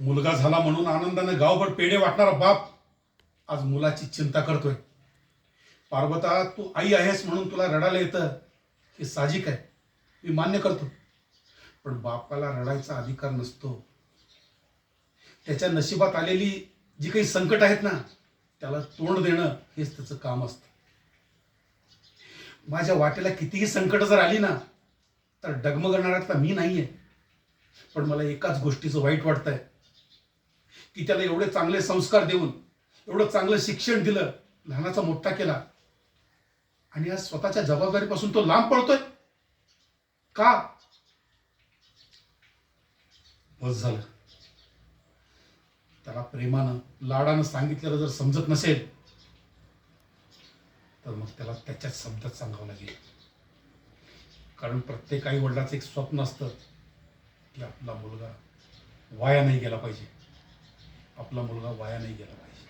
मुलगा झाला म्हणून आनंदाने गावभर पेढे वाटणारा बाप आज मुलाची चिंता करतोय. पार्वता तू आई आहेस म्हणून तुला रडायला येतं हे साहजिक आहे. मी मान्य करतो. पण बापाला रडायचा अधिकार नसतो. त्याच्या नशिबात आलेली जी काही संकट आहेत ना त्याला तोंड देणं हेच त्याचं काम असतं. माझ्या वाटेला कितीही संकट जर आली ना तर डगमगणाऱ्यातला मी नाहीये. पण मला एकाच गोष्टीचं वाईट वाटतंय. की त्याला एवढे चांगले संस्कार देऊन एवढं चांगलं शिक्षण दिलं लहानाचा मोठा केला. आणि आज स्वतःच्या जबाबदारीपासून तो लांब पडतोय का? बस झालं. त्याला प्रेमानं लाडानं सांगितलेलं जर समजत नसेल तर मग त्याला त्याच्याच शब्दात सांगावं लागेल. कारण प्रत्येक आई वडिलाचं एक स्वप्न असतं की आपला मुलगा वाया नाही गेला पाहिजे. आपला मुलगा वाया नाही गेला पाहिजे.